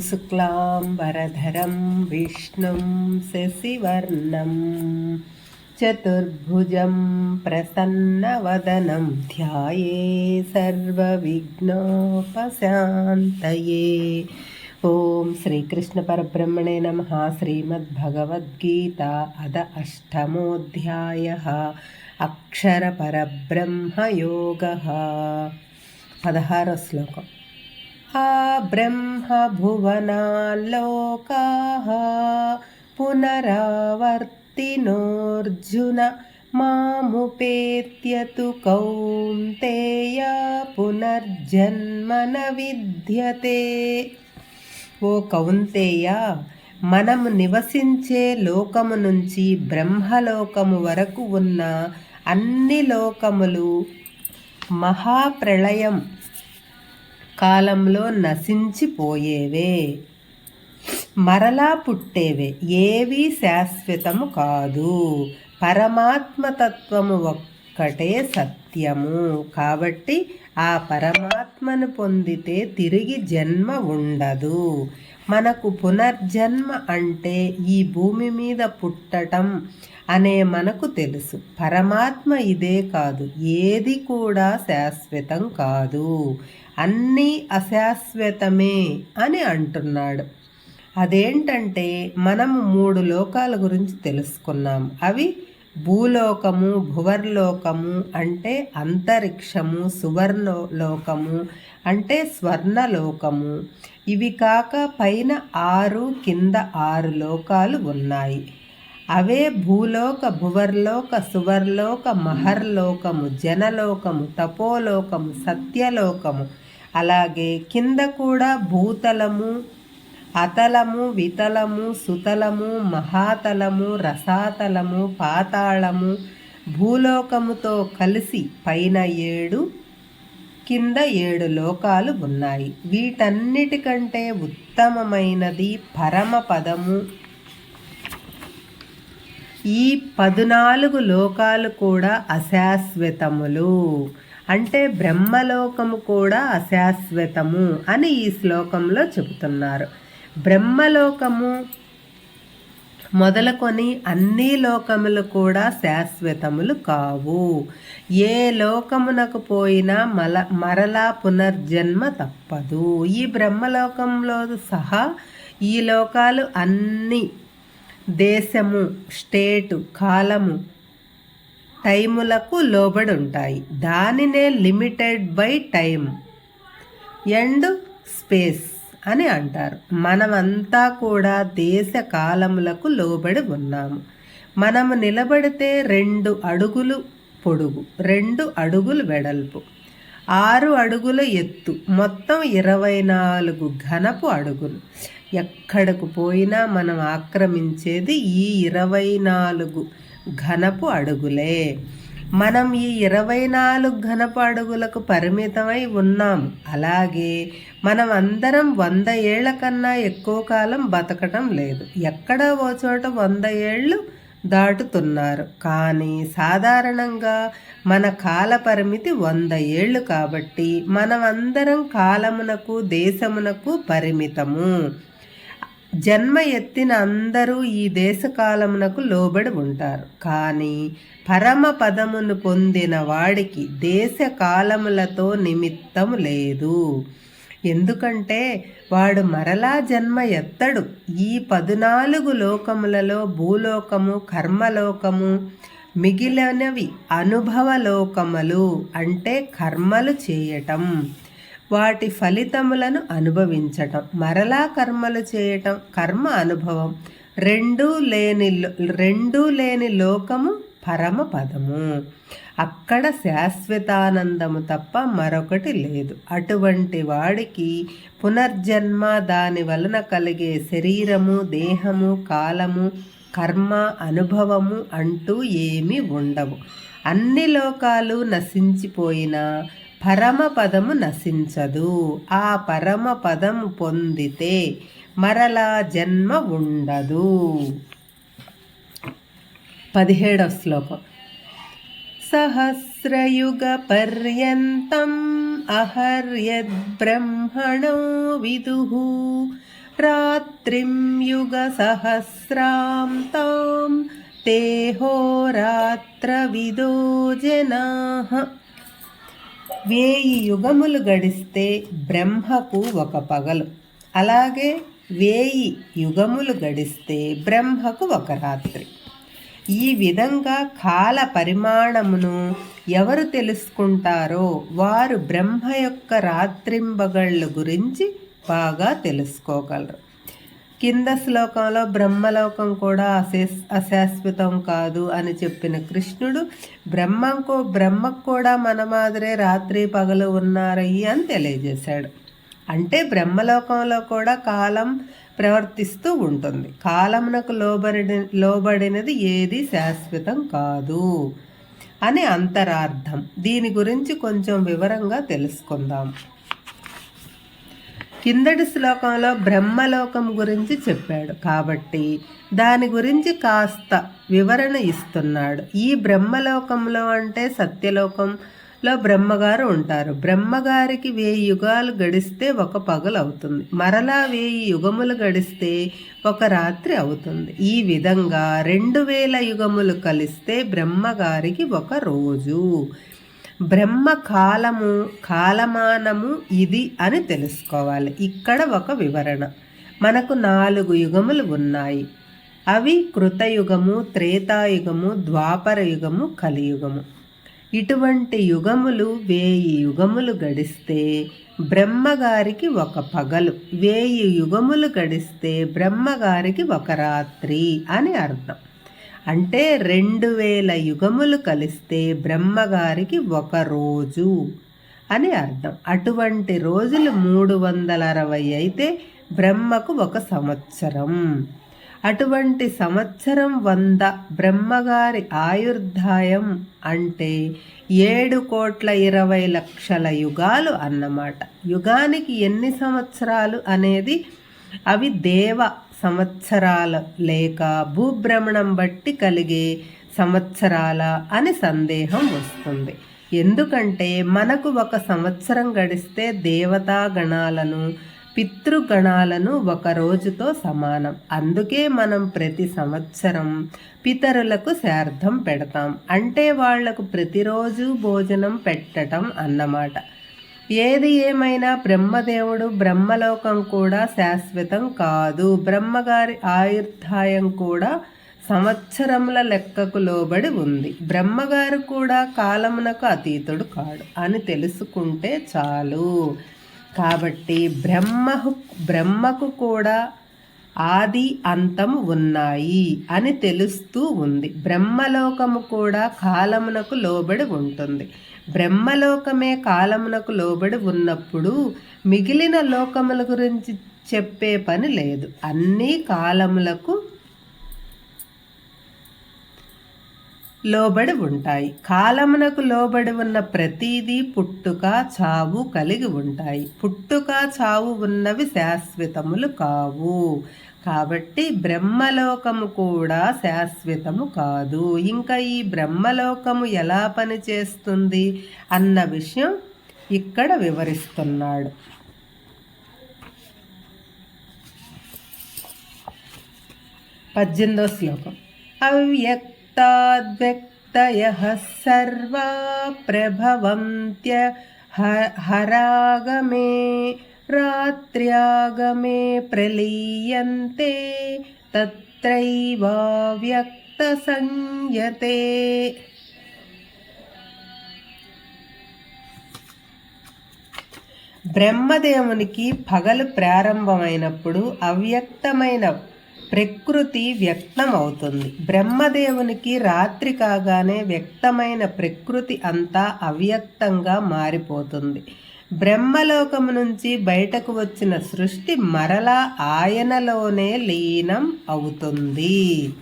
शुक्लां वरधरं विष्णुं शशिवर्णं चतुर्भुजं प्रसन्नवदनं ध्याये सर्वविघ्नोपशान्तये। ॐ श्रीकृष्णपरब्रह्मणे नमः, श्रीमद्भगवद्गीता अद अष्टमोऽध्यायः, अक्षरपरब्रह्मयोगः। पदहारश्लोकम् శ్లోకం ఆ బ్రహ్మభువనాల్లోకాः పునరావర్తినోర్జున మాముపేత్య తు కౌంతేయ పునర్జన్మన విద్యతే ఓ కౌంతేయ మనము నివసించే లోకము నుంచి బ్రహ్మలోకము వరకు ఉన్న అన్ని లోకములు మహాప్రళయం కాలంలో నశించిపోయేవే. మరలా పుట్టేవే. ఏవీ శాశ్వతము కాదు. పరమాత్మతత్వము ఒక్కటే సత్యము. కాబట్టి ఆ పరమాత్మను పొందితే తిరిగి జన్మ ఉండదు. మనకు పునర్జన్మ అంటే ఈ భూమి మీద పుట్టటం అనే మనకు తెలుసు. పరమాత్మ ఇదే కాదు. ఏది కూడా శాశ్వతం కాదు. అన్నీ అశాశ్వతమే అని అంటున్నాడు. అదేంటంటే మనము మూడు లోకాల గురించి తెలుసుకున్నాం. అవి భూలోకము భువర్లోకము అంటే అంతరిక్షము సువర్ణలోకము అంటే స్వర్ణలోకము. ఇవి కాక పైన ఆరు కింద ఆరు లోకాలు ఉన్నాయి. అవే భూలోక భువర్లోక సువర్లోక మహర్లోకము జనలోకము తపోలోకము సత్యలోకము. అలాగే కింద కూడా భూతలము అతలము వితలము సుతలము మహాతలము రసాతలము పాతాళము భూలోకముతో కలిసి పైన ఏడు కింద ఏడు లోకాలు ఉన్నాయి. వీటన్నిటికంటే ఉత్తమమైనది పరమ పదము ఈ పద్నాలుగు లోకాలు కూడా అశాశ్వతములు. అంటే బ్రహ్మలోకము కూడా అశాశ్వతము అని ఈ శ్లోకంలో చెబుతున్నారు. బ్రహ్మలోకము మొదలుకొని అన్ని లోకములు కూడా శాశ్వతములు కావు. ఏ లోకమునకు పోయినా మల మరలా పునర్జన్మ తప్పదు. ఈ బ్రహ్మలోకంలో సహా ఈ లోకాలు అన్నీ దేశము స్టేటు కాలము టైములకు లోబడి ఉంటాయి దానినే limited by time and space అని అంటారు. మనమంతా కూడా దేశ కాలములకు లోబడి ఉన్నాము. మనము నిలబడితే రెండు అడుగులు పొడుగు రెండు అడుగులు వెడల్పు ఆరు అడుగుల ఎత్తు మొత్తం ఇరవై నాలుగు ఘనపు అడుగులు. ఎక్కడకు పోయినా మనం ఆక్రమించేది ఈ ఇరవై నాలుగు ఘనపు అడుగులే. మనం ఈ ఇరవై నాలుగు ఘనపు అడుగులకు పరిమితమై ఉన్నాం. అలాగే మనం అందరం వంద ఏళ్ళ కన్నా ఎక్కువ కాలం బతకటం లేదు. ఎక్కడ ఓ చోట వంద ఏళ్ళు దాటుతున్నారు. కానీ సాధారణంగా మన కాల పరిమితి వంద ఏళ్ళు కాబట్టి మనమందరం కాలమునకు దేశమునకు పరిమితము. జన్మ ఎత్తిన అందరూ ఈ దేశకాలమునకు లోబడి ఉంటారు. కానీ పరమ పదమును పొందిన వాడికి దేశకాలములతో నిమిత్తం లేదు. ఎందుకంటే వాడు మరలా జన్మ ఎత్తడు. ఈ పదునాలుగు లోకములలో భూలోకము కర్మలోకము మిగిలినవి అనుభవలోకములు అంటే కర్మలు చేయటం. వాటి ఫలితములను అనుభవించటం మరలా కర్మలు చేయటం కర్మ అనుభవం రెండూ లేని రెండూ లేని లోకము పరమ పదము. అక్కడ శాశ్వతానందము తప్ప మరొకటి లేదు. అటువంటి వాడికి పునర్జన్మ దాని వలన కలిగే శరీరము దేహము కాలము కర్మ అనుభవము అంటూ ఏమీ ఉండవు. అన్ని లోకాలు నశించిపోయినా పరమపదము నశించదు. ఆ పరమపదము పొందితే మరలా జన్మ ఉండదు. పదిహేడవ శ్లోకం. సహస్రయుగ పర్యంతం అహర్యద్బ్రహ్మణో విదు. రాత్రిం యుగ సహస్రాం తాం తేహోరాత్రవిదో జనా. వేయి యుగములు గడిస్తే బ్రహ్మకు ఒక పగలు. అలాగే వేయి యుగములు గడిస్తే బ్రహ్మకు ఒక రాత్రి. ఈ విధంగా కాల పరిమాణమును ఎవరు తెలుసుకుంటారో వారు బ్రహ్మ యొక్క రాత్రింబగళ్ళు గురించి బాగా తెలుసుకోగలరు. కింద శ్లోకంలో బ్రహ్మలోకం కూడా అశే అశాశ్వతం కాదు అని చెప్పిన కృష్ణుడు బ్రహ్మంకు బ్రహ్మకు కూడా మన మాదిరే రాత్రి పగలు ఉన్నారయ్యి అని తెలియజేశాడు. అంటే బ్రహ్మలోకంలో కూడా కాలం ప్రవర్తిస్తూ ఉంటుంది. కాలమునకు లోబడి లోబడినది ఏది శాశ్వతం కాదు అని అంతరార్థం. దీని గురించి కొంచెం వివరంగా తెలుసుకుందాం. కిందటి శ్లోకంలో బ్రహ్మలోకం గురించి చెప్పాడు. కాబట్టి దాని గురించి కాస్త వివరణ ఇస్తున్నాడు. ఈ బ్రహ్మలోకంలో అంటే సత్యలోకంలో బ్రహ్మగారు ఉంటారు. బ్రహ్మగారికి వెయ్యి యుగాలు గడిస్తే ఒక పగలు అవుతుంది. మరలా వెయ్యి యుగములు గడిస్తే ఒక రాత్రి అవుతుంది. ఈ విధంగా రెండు వేల యుగములు కలిస్తే బ్రహ్మగారికి ఒక రోజు. బ్రహ్మ కాలము కాలమానము ఇది అని తెలుసుకోవాలి. ఇక్కడ ఒక వివరణ. మనకు నాలుగు యుగములు ఉన్నాయి. అవి కృతయుగము త్రేతాయుగము ద్వాపర యుగము కలియుగము. ఇటువంటి యుగములు వేయి యుగములు గడిస్తే బ్రహ్మగారికి ఒక పగలు. వేయి యుగములు గడిస్తే బ్రహ్మగారికి ఒక రాత్రి అని అర్థం. అంటే రెండు వేల యుగములు కలిస్తే బ్రహ్మగారికి ఒక రోజు అని అర్థం. అటువంటి రోజులు మూడు వందల అరవై అయితే బ్రహ్మకు ఒక సంవత్సరం. అటువంటి సంవత్సరం వంద బ్రహ్మగారి ఆయుర్దాయం అంటే ఏడు కోట్ల ఇరవై లక్షల యుగాలు అన్నమాట. యుగానికి ఎన్ని సంవత్సరాలు అనేది అవి దేవ సంవత్సరాల లేక భూభ్రమణం బట్టి కలిగే సంవత్సరాల అని సందేహం వస్తుంది. ఎందుకంటే మనకు ఒక సంవత్సరం గడిస్తే దేవతా గణాలను పితృగణాలను ఒక రోజుతో సమానం. అందుకే మనం ప్రతి సంవత్సరం పితరులకు శార్థం పెడతాం. అంటే వాళ్ళకు ప్రతిరోజు భోజనం పెట్టడం అన్నమాట. ఏది ఏమైనా బ్రహ్మదేవుడు బ్రహ్మలోకం కూడా శాశ్వతం కాదు. బ్రహ్మగారి ఆయుర్ధాయం కూడా సంవత్సరముల లెక్కకు లోబడి ఉంది. బ్రహ్మగారు కూడా కాలమునకు అతీతుడు కాడు అని తెలుసుకుంటే చాలు. కాబట్టి బ్రహ్మకు బ్రహ్మకు కూడా ఆది అంతము ఉన్నాయి అని తెలుస్తూ ఉంది. బ్రహ్మలోకము కూడా కాలమునకు లోబడి ఉంటుంది. బ్రహ్మలోకమే కాలమునకు లోబడి ఉన్నప్పుడు మిగిలిన లోకముల గురించి చెప్పే పని లేదు. అన్ని కాలములకు లోబడి ఉంటాయి. కాలమునకు లోబడి ఉన్న ప్రతీదీ పుట్టుక చావు కలిగి ఉంటాయి. పుట్టుక చావు ఉన్నవి శాశ్వతములు కావు. కాబట్టి బ్రహ్మలోకము కూడా శాశ్వతము కాదు. ఇంకా ఈ బ్రహ్మలోకము ఎలా పనిచేస్తుంది అన్న విషయం ఇక్కడ వివరిస్తున్నాడు. పద్దెనిమిదో శ్లోకం. అవ్యక్తాద్వ్యక్తయ సర్వా ప్రభవంత్య హరాగమే రాత్ర్యాగమే ప్రలీయంతే సంయతే బ్రహ్మదేవునికి పగలు ప్రారంభమైనప్పుడు అవ్యక్తమైన ప్రకృతి వ్యక్తం అవుతుంది బ్రహ్మదేవునికి రాత్రి కాగానే వ్యక్తమైన ప్రకృతి అంతా అవ్యక్తంగా మారిపోతుంది. బ్రహ్మలోకము నుంచి బయటకు వచ్చిన సృష్టి మరలా ఆయనలోనే లీనం అవుతుంది.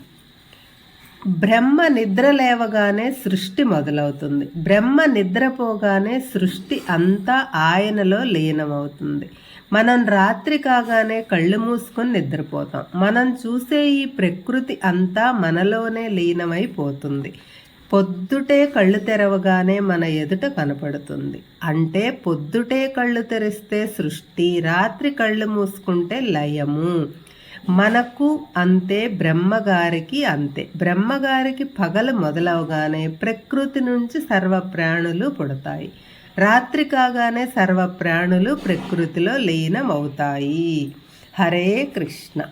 బ్రహ్మ నిద్ర లేవగానే సృష్టి మొదలవుతుంది. బ్రహ్మ నిద్రపోగానే సృష్టి అంతా ఆయనలో లీనమవుతుంది. మనం రాత్రి కాగానే కళ్ళు మూసుకొని నిద్రపోతాం. మనం చూసే ఈ ప్రకృతి అంతా మనలోనే లీనమైపోతుంది. పొద్దుటే కళ్ళు తెరవగానే మన ఎదుట కనపడుతుంది. అంటే పొద్దుటే కళ్ళు తెరిస్తే సృష్టి రాత్రి కళ్ళు మూసుకుంటే లయము. మనకు అంతే బ్రహ్మగారికి అంతే. బ్రహ్మగారికి పగలు మొదలవగానే ప్రకృతి నుంచి సర్వ ప్రాణులు పుడతాయి. రాత్రి కాగానే సర్వ ప్రాణులు ప్రకృతిలో లీనమవుతాయి. హరే కృష్ణ.